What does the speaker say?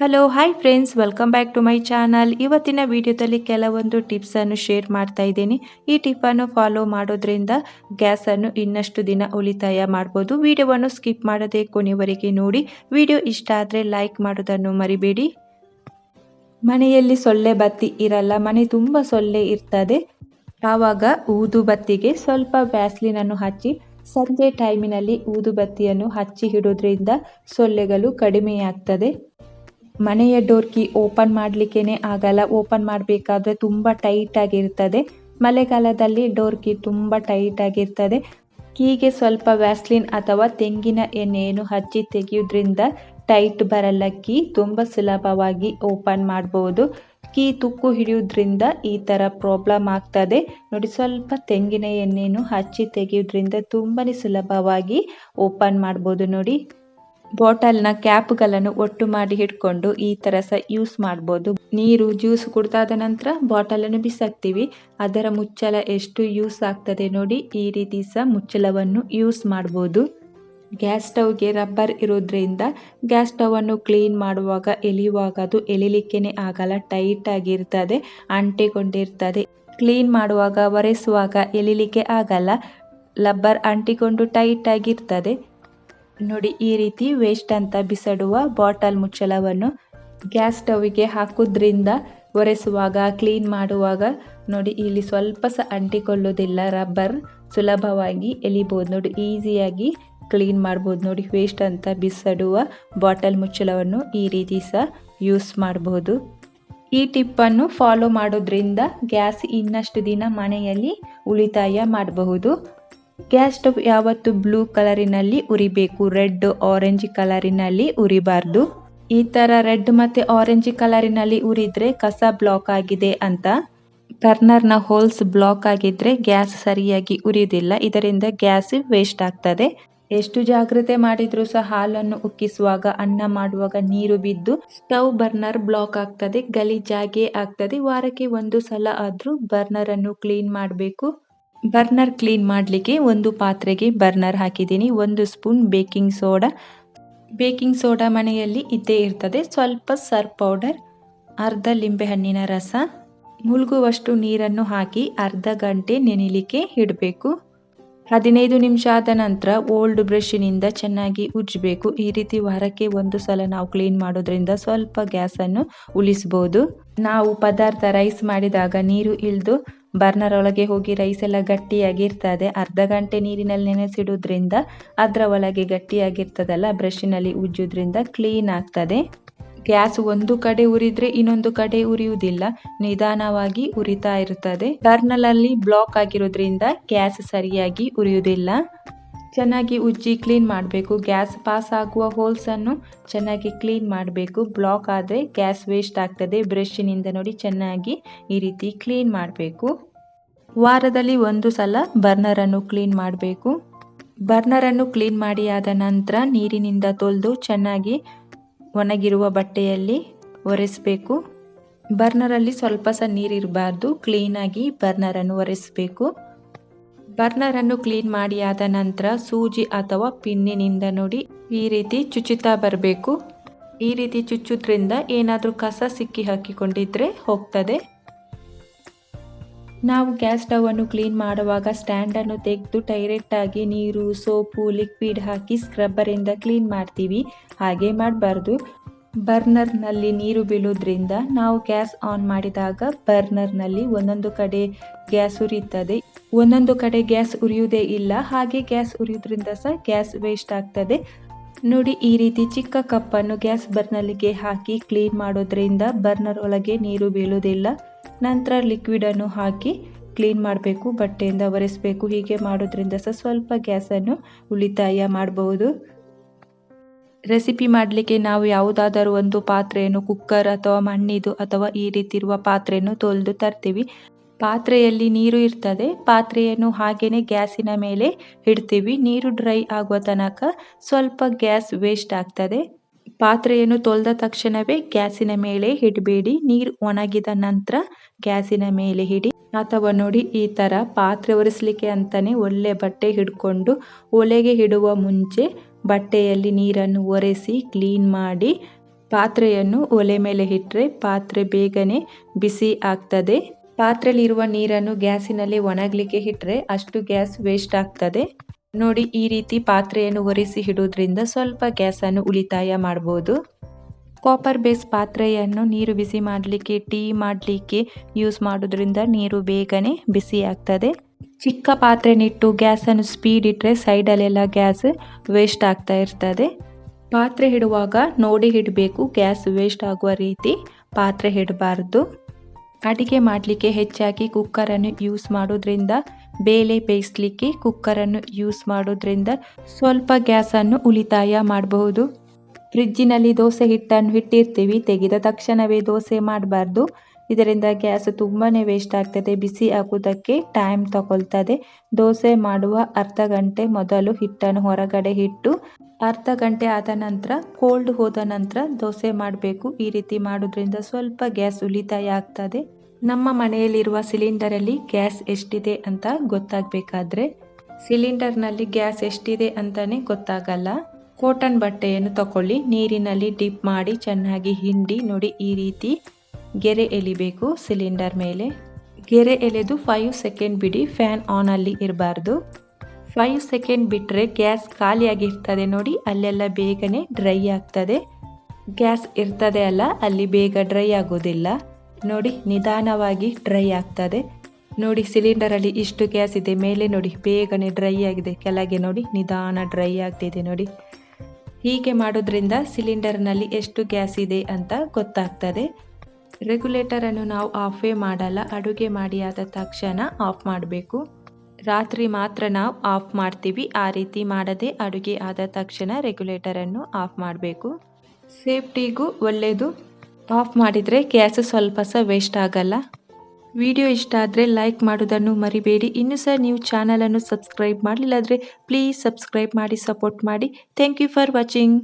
Hello hi friends welcome back to my channel ಇವತ್ತಿನ ವಿಡಿಯೋದಲ್ಲಿ ಕೆಲವೊಂದು ಟಿಪ್ಸನ್ನು ಶೇರ್ ಮಾಡ್ತಾ ಇದ್ದೀನಿ. ಈ ಟಿಪ್ಪನ್ನು ಫಾಲೋ ಮಾಡೋದ್ರಿಂದ ಗ್ಯಾಸನ್ನು ಇನ್ನಷ್ಟು ದಿನ ಉಳಿತಾಯ ಮಾಡ್ಬೋದು. ವಿಡಿಯೋವನ್ನು ಸ್ಕಿಪ್ ಮಾಡದೆ ಕೊನೆವರೆಗೆ ನೋಡಿ. ವಿಡಿಯೋ ಇಷ್ಟ ಆದರೆ ಲೈಕ್ ಮಾಡೋದನ್ನು ಮರಿಬೇಡಿ. ಮನೆಯಲ್ಲಿ ಸೊಳ್ಳೆ ಬತ್ತಿ ಇರಲ್ಲ, ಮನೆ ತುಂಬ ಸೊಳ್ಳೆ ಇರ್ತದೆ. ಆವಾಗ ಊದುಬತ್ತಿಗೆ ಸ್ವಲ್ಪ ವ್ಯಾಸ್ಲಿನನ್ನು ಹಚ್ಚಿ, ಸಂಜೆ ಟೈಮಿನಲ್ಲಿ ಊದುಬತ್ತಿಯನ್ನು ಹಚ್ಚಿ ಇಡೋದ್ರಿಂದ ಸೊಳ್ಳೆಗಳು ಕಡಿಮೆಯಾಗ್ತದೆ. ಮನೆಯ ಡೋರ್ ಕೀ ಓಪನ್ ಮಾಡಲಿಕ್ಕೇ ಆಗಲ್ಲ. ಓಪನ್ ಮಾಡಬೇಕಾದ್ರೆ ತುಂಬ ಟೈಟ್ ಆಗಿರ್ತದೆ. ಮಳೆಗಾಲದಲ್ಲಿ ಡೋರ್ ಕೀ ತುಂಬ ಟೈಟ್ ಆಗಿರ್ತದೆ. ಕೀಗೆ ಸ್ವಲ್ಪ ವ್ಯಾಸ್ಲಿನ್ ಅಥವಾ ತೆಂಗಿನ ಎಣ್ಣೆಯನ್ನು ಹಚ್ಚಿ ತೆಗೆಯೋದ್ರಿಂದ ಟೈಟ್ ಬರಲ್ಲ. ಕೀ ತುಂಬ ಸುಲಭವಾಗಿ ಓಪನ್ ಮಾಡ್ಬೋದು. ಕೀ ತುಕ್ಕು ಹಿಡಿಯೋದ್ರಿಂದ ಈ ಥರ ಪ್ರಾಬ್ಲಮ್ ಆಗ್ತದೆ. ನೋಡಿ, ಸ್ವಲ್ಪ ತೆಂಗಿನ ಎಣ್ಣೆಯನ್ನು ಹಚ್ಚಿ ತೆಗೆಯೋದ್ರಿಂದ ತುಂಬಾ ಸುಲಭವಾಗಿ ಓಪನ್ ಮಾಡ್ಬೋದು. ನೋಡಿ ಬಾಟಲ್ನ ಕ್ಯಾಪ್ಗಳನ್ನು ಒಟ್ಟು ಮಾಡಿ ಹಿಡ್ಕೊಂಡು ಈ ಥರ ಸಹ ಯೂಸ್ ಮಾಡ್ಬೋದು. ನೀರು, ಜ್ಯೂಸ್ ಕುಡ್ದಾದ ನಂತರ ಬಾಟಲನ್ನು ಬಿಸಾಕ್ತೀವಿ. ಅದರ ಮುಚ್ಚಳ ಎಷ್ಟು ಯೂಸ್ ಆಗ್ತದೆ ನೋಡಿ ಈ ರೀತಿ ಸಹ ಮುಚ್ಚಳವನ್ನು ಯೂಸ್ ಮಾಡ್ಬೋದು. ಗ್ಯಾಸ್ ಸ್ಟವ್ಗೆ ರಬ್ಬರ್ ಇರೋದ್ರಿಂದ ಗ್ಯಾಸ್ ಸ್ಟವನ್ನು ಕ್ಲೀನ್ ಮಾಡುವಾಗ ಎಲಿಯುವಾಗ ಅದು ಎಲಿಲಿಕ್ಕೇ ಆಗಲ್ಲ, ಟೈಟ್ ಆಗಿರ್ತದೆ, ಅಂಟಿಕೊಂಡಿರ್ತದೆ. ಕ್ಲೀನ್ ಮಾಡುವಾಗ ಒರೆಸುವಾಗ ಎಲಿಲಿಕ್ಕೆ ಆಗಲ್ಲ, ರಬ್ಬರ್ ಅಂಟಿಕೊಂಡು ಟೈಟ್ ಆಗಿರ್ತದೆ. ನೋಡಿ, ಈ ರೀತಿ ವೇಸ್ಟ್ ಅಂತ ಬಿಸಾಡುವ ಬಾಟಲ್ ಮುಚ್ಚಳವನ್ನು ಗ್ಯಾಸ್ ಸ್ಟವ್ಗೆ ಹಾಕೋದ್ರಿಂದ ಒರೆಸುವಾಗ ಕ್ಲೀನ್ ಮಾಡುವಾಗ, ನೋಡಿ, ಇಲ್ಲಿ ಸ್ವಲ್ಪ ಸಹ ಅಂಟಿಕೊಳ್ಳೋದಿಲ್ಲ ರಬ್ಬರ್ ಸುಲಭವಾಗಿ ಎಲಿಬೋದು ನೋಡಿ ಈಸಿಯಾಗಿ ಕ್ಲೀನ್ ಮಾಡ್ಬೋದು. ನೋಡಿ ವೇಸ್ಟ್ ಅಂತ ಬಿಸಾಡುವ ಬಾಟಲ್ ಮುಚ್ಚಳವನ್ನು ಈ ರೀತಿ ಸಹ ಯೂಸ್ ಮಾಡಬಹುದು ಈ ಟಿಪ್ಪನ್ನು ಫಾಲೋ ಮಾಡೋದ್ರಿಂದ ಗ್ಯಾಸ್ ಇನ್ನಷ್ಟು ದಿನ ಮನೆಯಲ್ಲಿ ಉಳಿತಾಯ ಮಾಡಬಹುದು. ಗ್ಯಾಸ್ ಸ್ಟವ್ ಯಾವತ್ತು ಬ್ಲೂ ಕಲರಿನಲ್ಲಿ ಉರಿಬೇಕು, ರೆಡ್, ಆರೆಂಜ್ ಕಲರಿನಲ್ಲಿ ಉರಿಬಾರ್ದು. ಈ ಥರ ರೆಡ್ ಮತ್ತೆ ಆರೆಂಜ್ ಕಲರಿನಲ್ಲಿ ಉರಿದ್ರೆ ಕಸ ಬ್ಲಾಕ್ ಆಗಿದೆ ಅಂತ ಬರ್ನರ್ನ ಹೋಲ್ಸ್ ಬ್ಲಾಕ್ ಆಗಿದ್ರೆ ಗ್ಯಾಸ್ ಸರಿಯಾಗಿ ಉರಿದಿಲ್ಲ, ಇದರಿಂದ ಗ್ಯಾಸ್ ವೇಸ್ಟ್ ಆಗ್ತದೆ. ಎಷ್ಟು ಜಾಗ್ರತೆ ಮಾಡಿದ್ರು ಸಹ ಹಾಲನ್ನು ಉಕ್ಕಿಸುವಾಗ, ಅನ್ನ ಮಾಡುವಾಗ ನೀರು ಬಿದ್ದು ಸ್ಟವ್ ಬರ್ನರ್ ಬ್ಲಾಕ್ ಆಗ್ತದೆ, ಗಲೀಜಾಗೆ ಆಗ್ತದೆ. ವಾರಕ್ಕೆ ಒಂದು ಸಲ ಆದರೂ ಬರ್ನರ್ ಅನ್ನು ಕ್ಲೀನ್ ಮಾಡಬೇಕು. ಬರ್ನರ್ ಕ್ಲೀನ್ ಮಾಡಲಿಕ್ಕೆ ಒಂದು ಪಾತ್ರೆಗೆ ಬರ್ನರ್ ಹಾಕಿದ್ದೀನಿ. ಒಂದು spoon baking soda. Baking soda ಮನೆಯಲ್ಲಿ ಇದ್ದೇ ಇರ್ತದೆ. ಸ್ವಲ್ಪ ಸರ್ ಪೌಡರ್, ಅರ್ಧ ಲಿಂಬೆಹಣ್ಣಿನ ರಸ, ಮುಳುಗುವಷ್ಟು ನೀರನ್ನು ಹಾಕಿ ಅರ್ಧ ಗಂಟೆ ನೆನೆಯಲಿಕ್ಕೆ ಇಡಬೇಕು. ಹದಿನೈದು ನಿಮಿಷ ಆದ ನಂತರ ಓಲ್ಡ್ ಬ್ರಷ್ನಿಂದ ಚೆನ್ನಾಗಿ ಉಜ್ಜಬೇಕು. ಈ ರೀತಿ ವಾರಕ್ಕೆ ಒಂದು ಸಲ ನಾವು ಕ್ಲೀನ್ ಮಾಡೋದ್ರಿಂದ ಸ್ವಲ್ಪ ಗ್ಯಾಸನ್ನು ಉಳಿಸ್ಬೋದು. ನಾವು ಪದಾರ್ಥ ರೈಸ್ ಮಾಡಿದಾಗ ನೀರು ಇಳಿದು ಬರ್ನರ್ ಒಳಗೆ ಹೋಗಿ ರೈಸ್ ಎಲ್ಲ ಗಟ್ಟಿಯಾಗಿರ್ತದೆ. ಅರ್ಧ ಗಂಟೆ ನೀರಿನಲ್ಲಿ ನೆನೆಸಿಡೋದ್ರಿಂದ ಅದರ ಒಳಗೆ ಗಟ್ಟಿಯಾಗಿರ್ತದಲ್ಲ, ಬ್ರಷಿನಲ್ಲಿ ಉಜ್ಜೋದ್ರಿಂದ ಕ್ಲೀನ್ ಆಗ್ತದೆ. ಗ್ಯಾಸ್ ಒಂದು ಕಡೆ ಉರಿದ್ರೆ ಇನ್ನೊಂದು ಕಡೆ ಉರಿಯುವುದಿಲ್ಲ, ನಿಧಾನವಾಗಿ ಉರಿತಾ ಇರುತ್ತದೆ. ಬರ್ನಲಲ್ಲಿ ಬ್ಲಾಕ್ ಆಗಿರೋದ್ರಿಂದ ಗ್ಯಾಸ್ ಸರಿಯಾಗಿ ಉರಿಯುವುದಿಲ್ಲ. ಚೆನ್ನಾಗಿ ಉಜ್ಜಿ ಕ್ಲೀನ್ ಮಾಡಬೇಕು. ಗ್ಯಾಸ್ ಪಾಸ್ ಆಗುವ ಹೋಲ್ಸನ್ನು ಚೆನ್ನಾಗಿ ಕ್ಲೀನ್ ಮಾಡಬೇಕು. ಬ್ಲಾಕ್ ಆದರೆ ಗ್ಯಾಸ್ ವೇಸ್ಟ್ ಆಗ್ತದೆ. ಬ್ರಷ್ನಿಂದ ನೋಡಿ ಚೆನ್ನಾಗಿ ಈ ರೀತಿ ಕ್ಲೀನ್ ಮಾಡಬೇಕು. ವಾರದಲ್ಲಿ ಒಂದು ಸಲ ಬರ್ನರನ್ನು ಕ್ಲೀನ್ ಮಾಡಬೇಕು. ಬರ್ನರನ್ನು ಕ್ಲೀನ್ ಮಾಡಿ ಆದ ನಂತರ ನೀರಿನಿಂದ ತೊಳೆದು ಚೆನ್ನಾಗಿ ಒಣಗಿರುವ ಬಟ್ಟೆಯಲ್ಲಿ ಒರೆಸಬೇಕು. ಬರ್ನರಲ್ಲಿ ಸ್ವಲ್ಪ ಸಹ ನೀರಿರಬಾರ್ದು. ಕ್ಲೀನಾಗಿ ಬರ್ನರನ್ನು ಒರೆಸಬೇಕು. ಬರ್ನರನ್ನು ಕ್ಲೀನ್ ಮಾಡಿ ಆದ ನಂತರ ಸೂಜಿ ಅಥವಾ ಪಿನ್ನಿನಿಂದ ನೋಡಿ. ಈ ರೀತಿ ಚುಚ್ಚುತ್ತಾ ಬರಬೇಕು. ಈ ರೀತಿ ಚುಚ್ಚೋದ್ರಿಂದ ಏನಾದರೂ ಕಸ ಸಿಕ್ಕಿ ಹಾಕಿಕೊಂಡಿದ್ರೆ ಹೋಗ್ತದೆ. ನಾವು ಗ್ಯಾಸ್ ಸ್ಟವ್ ಅನ್ನು ಕ್ಲೀನ್ ಮಾಡುವಾಗ ಸ್ಟ್ಯಾಂಡನ್ನು ತೆಗೆದು ಡೈರೆಕ್ಟಾಗಿ ನೀರು, ಸೋಪು, ಲಿಕ್ವಿಡ್ ಹಾಕಿ ಸ್ಕ್ರಬ್ಬರಿಂದ ಕ್ಲೀನ್ ಮಾಡ್ತೀವಿ. ಹಾಗೆ ಮಾಡಬಾರ್ದು. ಬರ್ನರ್ನಲ್ಲಿ ನೀರು ಬೀಳೋದ್ರಿಂದ ನಾವು ಗ್ಯಾಸ್ ಆನ್ ಮಾಡಿದಾಗ ಬರ್ನರ್ನಲ್ಲಿ ಒಂದೊಂದು ಕಡೆ ಗ್ಯಾಸ್ ಉರಿಯುತ್ತದೆ. ಒಂದೊಂದು ಕಡೆ ಗ್ಯಾಸ್ ಉರಿಯುವುದೇ ಇಲ್ಲ, ಹಾಗೆ ಗ್ಯಾಸ್ ಉರಿಯೋದ್ರಿಂದ ಸಹ ಗ್ಯಾಸ್ ವೇಸ್ಟ್ ಆಗ್ತದೆ. ನೋಡಿ, ಈ ರೀತಿ ಚಿಕ್ಕ ಕಪ್ಪನ್ನು ಗ್ಯಾಸ್ ಬರ್ನರ್ಗೆ ಹಾಕಿ ಕ್ಲೀನ್ ಮಾಡೋದ್ರಿಂದ ಬರ್ನರ್ ಒಳಗೆ ನೀರು ಬೀಳುವುದಿಲ್ಲ. ನಂತರ ಲಿಕ್ವಿಡನ್ನು ಹಾಕಿ ಕ್ಲೀನ್ ಮಾಡಬೇಕು, ಬಟ್ಟೆಯಿಂದ ಒರೆಸಬೇಕು. ಹೀಗೆ ಮಾಡೋದ್ರಿಂದ ಸಹ ಸ್ವಲ್ಪ ಗ್ಯಾಸನ್ನು ಉಳಿತಾಯ ಮಾಡಬಹುದು. ರೆಸಿಪಿ ಮಾಡಲಿಕ್ಕೆ ನಾವು ಯಾವುದಾದರೂ ಒಂದು ಪಾತ್ರೆಯನ್ನು ಕುಕ್ಕರ್ ಅಥವಾ ಮಣ್ಣಿದು ಅಥವಾ ಈ ರೀತಿ ಇರುವ ಪಾತ್ರೆಯನ್ನು ತೊಳೆದು ತರ್ತೀವಿ. ಪಾತ್ರೆಯಲ್ಲಿ ನೀರು ಇರ್ತದೆ. ಪಾತ್ರೆಯನ್ನು ಹಾಗೇನೆ ಗ್ಯಾಸಿನ ಮೇಲೆ ಇಡ್ತೀವಿ. ನೀರು ಡ್ರೈ ಆಗುವ ತನಕ ಸ್ವಲ್ಪ ಗ್ಯಾಸ್ ವೇಸ್ಟ್ ಆಗ್ತದೆ. ಪಾತ್ರೆಯನ್ನು ತೊಳೆದ ತಕ್ಷಣವೇ ಗ್ಯಾಸಿನ ಮೇಲೆ ಇಡಬೇಡಿ. ನೀರು ಒಣಗಿದ ನಂತರ ಗ್ಯಾಸಿನ ಮೇಲೆ ಹಿಡಿ ಅಥವಾ ನೋಡಿ, ಈ ಥರ ಪಾತ್ರೆ ಒರೆಸಲಿಕ್ಕೆ ಅಂತಲೇ ಒಳ್ಳೆ ಬಟ್ಟೆ ಹಿಡ್ಕೊಂಡು ಒಲೆಗೆ ಇಡುವ ಮುಂಚೆ ಬಟ್ಟೆಯಲ್ಲಿ ನೀರನ್ನು ಒರೆಸಿ ಕ್ಲೀನ್ ಮಾಡಿ ಪಾತ್ರೆಯನ್ನು ಒಲೆ ಮೇಲೆ ಇಟ್ಟರೆ ಪಾತ್ರೆ ಬೇಗನೆ ಬಿಸಿ ಆಗ್ತದೆ. ಪಾತ್ರೆಯಲ್ಲಿರುವ ನೀರನ್ನು ಗ್ಯಾಸಿನಲ್ಲಿ ಒಣಗಲಿಕ್ಕೆ ಇಟ್ಟರೆ ಅಷ್ಟು ಗ್ಯಾಸ್ ವೇಸ್ಟ್ ಆಗ್ತದೆ. ನೋಡಿ, ಈ ರೀತಿ ಪಾತ್ರೆಯನ್ನು ಒರೆಸಿ ಇಡೋದ್ರಿಂದ ಸ್ವಲ್ಪ ಗ್ಯಾಸನ್ನು ಉಳಿತಾಯ ಮಾಡ್ಬೋದು. ಕಾಪರ್ ಬೇಸ್ ಪಾತ್ರೆಯನ್ನು ನೀರು ಬಿಸಿ ಮಾಡಲಿಕ್ಕೆ, ಟೀ ಮಾಡಲಿಕ್ಕೆ ಯೂಸ್ ಮಾಡೋದ್ರಿಂದ ನೀರು ಬೇಗನೆ ಬಿಸಿ ಆಗ್ತದೆ. ಚಿಕ್ಕ ಪಾತ್ರೆನಿಟ್ಟು ಗ್ಯಾಸನ್ನು ಸ್ಪೀಡ್ ಇಟ್ಟರೆ ಸೈಡಲ್ಲೆಲ್ಲ ಗ್ಯಾಸ್ ವೇಸ್ಟ್ ಆಗ್ತಾ ಇರ್ತದೆ. ಪಾತ್ರೆ ಹಿಡುವಾಗ ನೋಡಿ ಹಿಡಬೇಕು ಗ್ಯಾಸ್ ವೇಸ್ಟ್ ಆಗುವ ರೀತಿ ಪಾತ್ರೆ ಹಿಡಬಾರ್ದು ಅಡಿಗೆ ಮಾಡಲಿಕ್ಕೆ ಹೆಚ್ಚಾಗಿ ಕುಕ್ಕರನ್ನು ಯೂಸ್ ಮಾಡೋದ್ರಿಂದ, ಬೇಳೆ ಬೇಯಿಸ್ಲಿಕ್ಕೆ ಕುಕ್ಕರನ್ನು ಯೂಸ್ ಮಾಡೋದ್ರಿಂದ ಸ್ವಲ್ಪ ಗ್ಯಾಸನ್ನು ಉಳಿತಾಯ ಮಾಡಬಹುದು. ಫ್ರಿಜ್ಜಿನಲ್ಲಿ ದೋಸೆ ಹಿಟ್ಟನ್ನು ಇಟ್ಟಿರ್ತೀವಿ, ತೆಗೆದ ತಕ್ಷಣವೇ ದೋಸೆ ಮಾಡಬಾರ್ದು. ಇದರಿಂದ ಗ್ಯಾಸ್ ತುಂಬಾ ವೇಸ್ಟ್ ಆಗ್ತದೆ, ಬಿಸಿ ಆಗುವುದಕ್ಕೆ ಟೈಮ್ ತಗೊಳ್ತದೆ. ದೋಸೆ ಮಾಡುವ ಅರ್ಧ ಗಂಟೆ ಮೊದಲು ಹಿಟ್ಟನ್ನು ಹೊರಗಡೆ ಇಟ್ಟು, ಅರ್ಧ ಗಂಟೆ ಆದ ನಂತರ ಕೋಲ್ಡ್ ಹೋದ ನಂತರ ದೋಸೆ ಮಾಡಬೇಕು. ಈ ರೀತಿ ಮಾಡೋದ್ರಿಂದ ಸ್ವಲ್ಪ ಗ್ಯಾಸ್ ಉಳಿತಾಯ ಆಗ್ತದೆ. ನಮ್ಮ ಮನೆಯಲ್ಲಿರುವ ಸಿಲಿಂಡರಲ್ಲಿ ಗ್ಯಾಸ್ ಎಷ್ಟಿದೆ ಅಂತ ಗೊತ್ತಾಗಬೇಕಾದ್ರೆ, ಸಿಲಿಂಡರ್ನಲ್ಲಿ ಗ್ಯಾಸ್ ಎಷ್ಟಿದೆ ಅಂತಾನೆ ಗೊತ್ತಾಗಲ್ಲ. ಕಾಟನ್ ಬಟ್ಟೆಯನ್ನು ತಗೊಳ್ಳಿ ನೀರಿನಲ್ಲಿ ಡಿಪ್ ಮಾಡಿ, ಚೆನ್ನಾಗಿ ಹಿಂಡಿ ನೋಡಿ ಈ ರೀತಿ ಗೆರೆ ಎಲಿಬೇಕು ಸಿಲಿಂಡರ್ ಮೇಲೆ. ಗೆರೆ ಎಳೆದು ಫೈವ್ ಸೆಕೆಂಡ್ ಬಿಡಿ ಫ್ಯಾನ್ ಆನಲ್ಲಿ ಇರಬಾರ್ದು. ಫೈವ್ ಸೆಕೆಂಡ್ ಬಿಟ್ಟರೆ ಗ್ಯಾಸ್ ಖಾಲಿಯಾಗಿರ್ತದೆ ನೋಡಿ, ಅಲ್ಲೆಲ್ಲ ಬೇಗನೆ ಡ್ರೈ ಆಗ್ತದೆ. ಗ್ಯಾಸ್ ಇರ್ತದೆ ಅಲ್ಲ, ಅಲ್ಲಿ ಬೇಗ ಡ್ರೈ ಆಗೋದಿಲ್ಲ. ನೋಡಿ, ನಿಧಾನವಾಗಿ ಡ್ರೈ ಆಗ್ತದೆ. ನೋಡಿ ಸಿಲಿಂಡರಲ್ಲಿ ಇಷ್ಟು ಗ್ಯಾಸ್ ಇದೆ, ಮೇಲೆ ನೋಡಿ, ಬೇಗನೆ ಡ್ರೈ ಆಗಿದೆ, ಕೆಳಗೆ ನೋಡಿ, ನಿಧಾನ ಡ್ರೈ ಆಗ್ತಿದೆ ನೋಡಿ. ಹೀಗೆ ಮಾಡೋದ್ರಿಂದ ಸಿಲಿಂಡರ್ನಲ್ಲಿ ಎಷ್ಟು ಗ್ಯಾಸ್ ಇದೆ ಅಂತ ಗೊತ್ತಾಗ್ತದೆ. ರೆಗ್ಯುಲೇಟರನ್ನು ನಾವು ಆಫೇ ಮಾಡಲ್ಲ, ಅಡುಗೆ ಮಾಡಿ ಆದ ತಕ್ಷಣ ಆಫ್ ಮಾಡಬೇಕು. ರಾತ್ರಿ ಮಾತ್ರ ನಾವು ಆಫ್ ಮಾಡ್ತೀವಿ, ಆ ರೀತಿ ಮಾಡದೆ ಅಡುಗೆ ಆದ ತಕ್ಷಣ ರೆಗ್ಯುಲೇಟರನ್ನು ಆಫ್ ಮಾಡಬೇಕು. ಸೇಫ್ಟಿಗೂ ಒಳ್ಳೆಯದು ಆಫ್ ಮಾಡಿದರೆ ಗ್ಯಾಸ್ ಸ್ವಲ್ಪ ಸಹ ವೇಸ್ಟ್ ಆಗಲ್ಲ. ವಿಡಿಯೋ ಇಷ್ಟ ಆದರೆ ಲೈಕ್ ಮಾಡೋದನ್ನು ಮರಿಬೇಡಿ. ಇನ್ನೂ ಸಹ ನೀವು ಚಾನಲನ್ನು ಸಬ್ಸ್ಕ್ರೈಬ್ ಮಾಡಲಿಲ್ಲಾದರೆ ಪ್ಲೀಸ್ ಸಬ್ಸ್ಕ್ರೈಬ್ ಮಾಡಿ, ಸಪೋರ್ಟ್ ಮಾಡಿ. Thank you for watching.